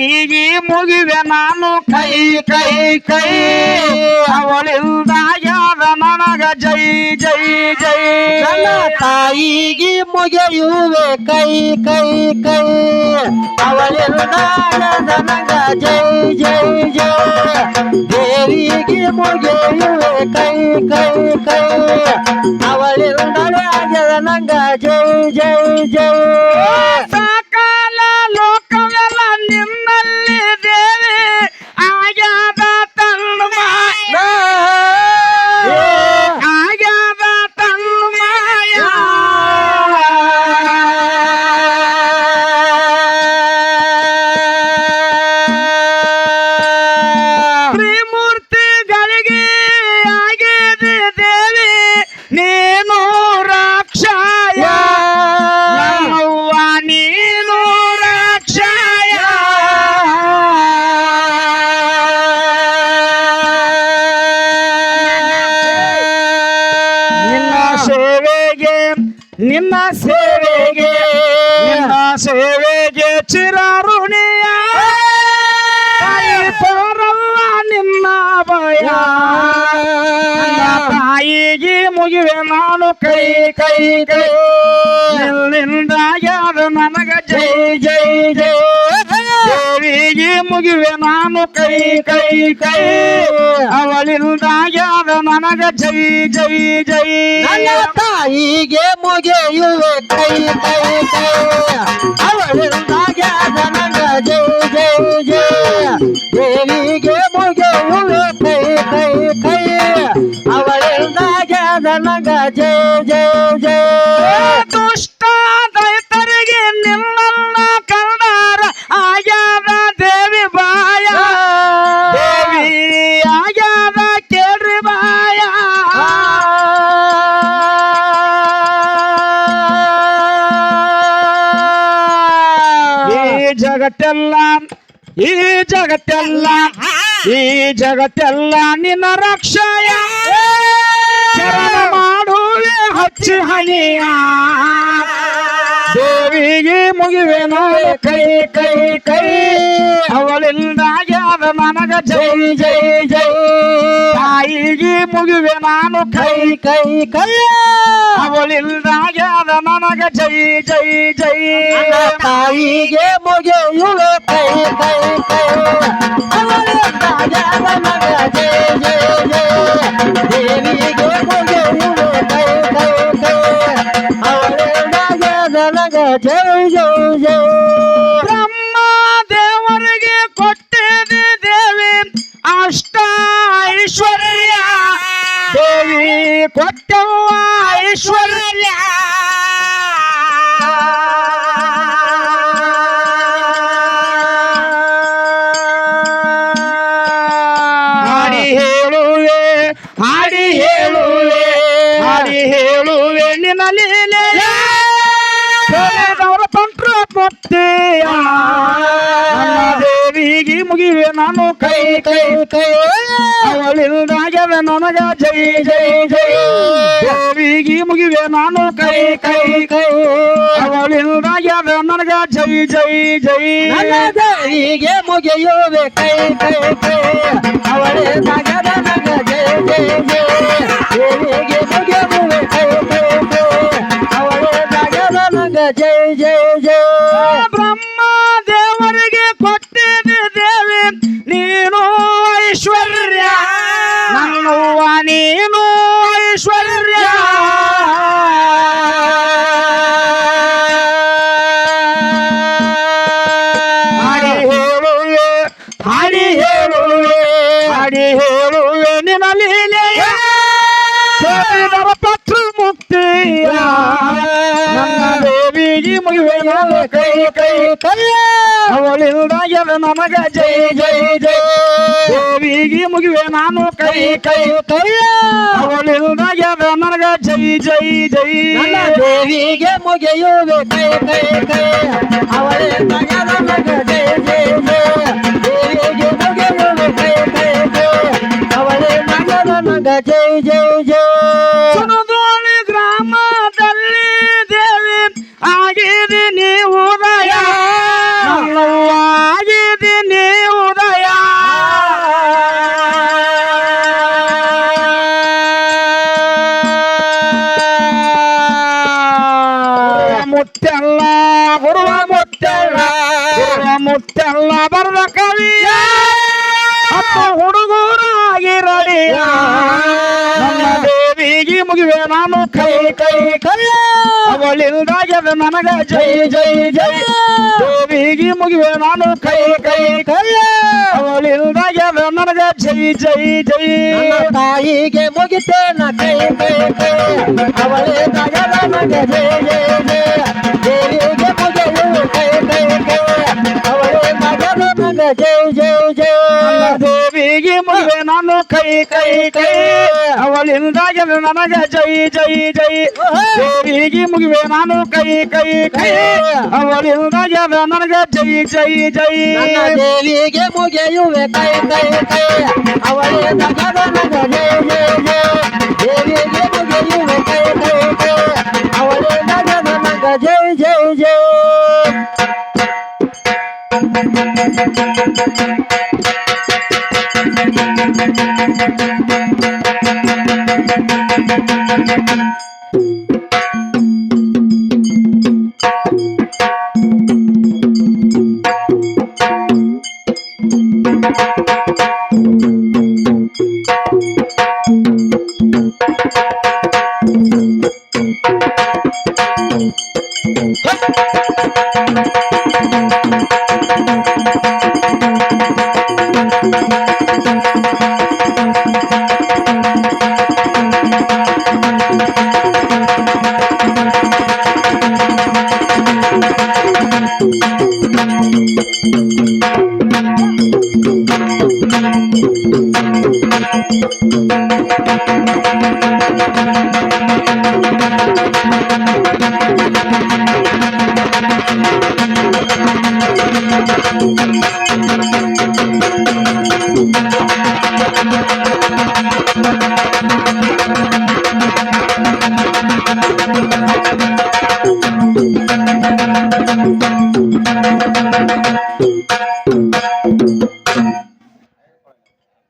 ತಾಯಿಗೆ ಮುಗಿವೆ ನಾನು ಕೈ ಕೈ ಕೈ. ಅವಳಿಂದ ಯಾರ ನನಗ ಜೈ ಜೈ ಜೈ. ನನ್ನ ತಾಯಿಗೆ ಮುಗಿಯುವೆ ಕೈ ಕೈ ಕೈ. ಅವಳಿಂದ ನನಗ ಜೈ ಜೈ ಜೈ. ದೇವಿಗೆ ಮುಗಿಯುವೆ ಕೈ ಕೈ ಕೈ. ಅವಳಿಂದ ನಂಗ ಜೈ ಜೈ ಜೈ. ನಿನ್ನ ಸೇವೆಗೆ ನಿನ್ನ ಸೇವೆಗೆ ಚಿರಋಣಿಯ ತಾಯಿ ಪರವ್ವ ನಿನ್ನ ಭಯ. ನನ್ನ ತಾಯಿಗೆ ಮುಗಿವೆ ನಾನು ಕೈ ಕೈ ಕೈ. ನಿನ್ನಿಂದ ಯಾರು ನನಗ ಜೈ ಜೈ ಜೈ ಕೈ ಕೈ ಕೈ ಅವಳಿಂದ ಯಾವ ನನಗ ಜೈ ಜೈ ಜೈ. ನನ್ನ ತಾಯಿಗೆ ಮುಗಿಯುವೆ. ಕೈ ಕೈ ಕೈ. ಅವಳಿಂದ ನನಗ ಜೈ ಜೈ ಜೈ. ದೇವಿಗೆ ಮುಗಿಯುವೆ. ಕೈ ಕೈ ಕೈ. ಅವಳಿಂದ ನನಗ ಜೈ ಜೈ. ಜಗತ್ತೆಲ್ಲ, ಈ ಜಗತ್ತೆಲ್ಲ ಈ ಜಗತ್ತೆಲ್ಲ ನಿನ್ನ ರಕ್ಷಯ. ಮಾಡುವೆ, ಹಚ್ಚಿ ಹನಿಯ ದೇವಿಗೆ ಮುಗಿವೆ ನಾನು ಕೈ ಕೈ ಕೈ. ಅವಳಿಂದ ಯಾರ ನನಗ ಜೈ ಜೈ ಜೈ. ಮುಗಿವೆ ನಾನು ಕೈ ಕೈ ಕೈ. ಅವಳಿಂದ ಯಾರ ನನಗ ಜೈ ಜೈ ಜೈ. ತಾಯಿಗೆ ಮುಗೆಯುವ ಕೈ ಕೈ ಕೈ. ಅವಳಿಂದ ನನಗ ಜೈ ಜೈ ಜೈ. ದೇವಿಗೆ ಮುಗೆಯುವ ಕೈ ಕೈ ಕೈ. ಅವಳಿಂದ ನನಗ ಜೈ ಜೈ. ಮುಕ್ತಿಯ ದೇವಿಗೆ ಮುಗಿವೆ ನಾನು ಕೈ ಕೈ ಕೈ. ಅವಳಿಲ್ದಾಗ್ಯದ ನನಗ ಜೈ ಜೈ ಜೈ. ದೇವಿಗೆ ಮುಗಿವೆ ನಾನು ಕೈ ಕೈ ಕೈ. ಅವಳಿಲ್ದಾಗ್ಯದ ನನಗ ಜೈ ಜೈ ಜೈ. ದೇವಿಗೆ ಮುಗಿಯುವೆ ಕೈ ಕೈ ಕೈ. ಅವಳೇ ನಗದ ಜೈ ಜೈ ಜೈ. ದೇವಿಗೆ ಮುಗಿಯುವೆ ಕೈ ಕೈ ಕೈ. ಅವಳೇ ನಗದ ಜೈ ಜೈ ಜೈ. ಹಾಡಿ ಹೇಳುವೆ ನಿನ್ನ ಲೀಲೆಯ ಕೇಳಿದರ ಪತ್ರ ಮುಕ್ತಿಯ ನನ್ನ ದೇವಿಗೆ ಮುಗಿವೆ ನಾನು ಕೈ ಕೈ ಕೈ ಅವಳಿಲ್ದ ಎದ ನನಗ ಜೈ ಜೈ ಜೈ ದೇವಿಗೆ ಮುಗಿವೆ ನಾನು ಕೈ ಕೈ ಕೈ ಅವಳಿಲ್ದ ಎದ ನನಗ ಜೈ ಜೈ ಜೈ ನನ್ನ ದೇವಿಗೆ ಮುಗಿಯುವೆ ಕೈ ಕೈ ಕೈ ಅವಳೇ ಜೈ ಜೈ. ಸುಣದೋಳಿ ಗ್ರಾಮದಲ್ಲಿ ದೇವಿ ಆಗಿದೆ ನೀ ಉದಯ. ಆಗಿದೆ ನೀ ಉದಯ. ಮುತ್ತೆಲ್ಲ ಗುರುವ ಮುತ್ತೆಲ್ಲ ಗುರುವ ಮುತ್ತೆಲ್ಲ ಬರದ ಕವಿಯ. ಹುಡುಗ ಹುಡುಗರಾಗಿರಲಿಯ ನನ್ನ ದೇವಿಗೆ ಮುಗಿವೆ ನಾನು ಕೈ ಕೈ ಕೈ. ಅವಳಿಲ್ದಾಗ್ಯದ ನನಗ ಜೈ ಜೈ ಜೈ. ದೇವಿಗೆ ಮುಗಿವೆ ನಾನು ಕೈ ಕೈ ಕೈ. ಅವಳಿಂದಾಗ್ಯದ ನನಗ ಜೈ ಜೈ ಜೈ. ತಾಯಿಗೆ ಮುಗಿತೇನ ಕೈ ಕೈ ಕೈ. ಅವಳೇ ತಗದ ನನಗೆ ಜಯ ಜಯ ಜಯ ದೇವಿಗೆ ಮುಗಿಯು ಕೈ ಕೈ ಕೈ. ಅವಳಿಂದಾಗ ನನಗ ಜೈ ಕೈ ಕೈ ಕೈ ಅವಳಿಂದಾಗ್ಯದ ನನಗ ಜೈ ಜೈ ಜೈ ದೇವಿಗೆ ಮುಗಿವೆ ನಾನು ಕೈ ಕೈ ಕೈ ಅವಳಿಂದಾಗ್ಯದ ನನಗ ಜೈ ಜೈ ಜೈ ನನ್ನ ದೇವಿಗೆ ಮುಗಿಯುವೆ ಕೈ ಕೈ ಕೈ ಅವಳೇ ತಗದ ನನಗೆ ಜಯ ಜಯ ಜಯ ದೇವಿಗೆ ಮುಗಿಯುವೆ ಕೈ ಕೈ ಕೈ Thank you.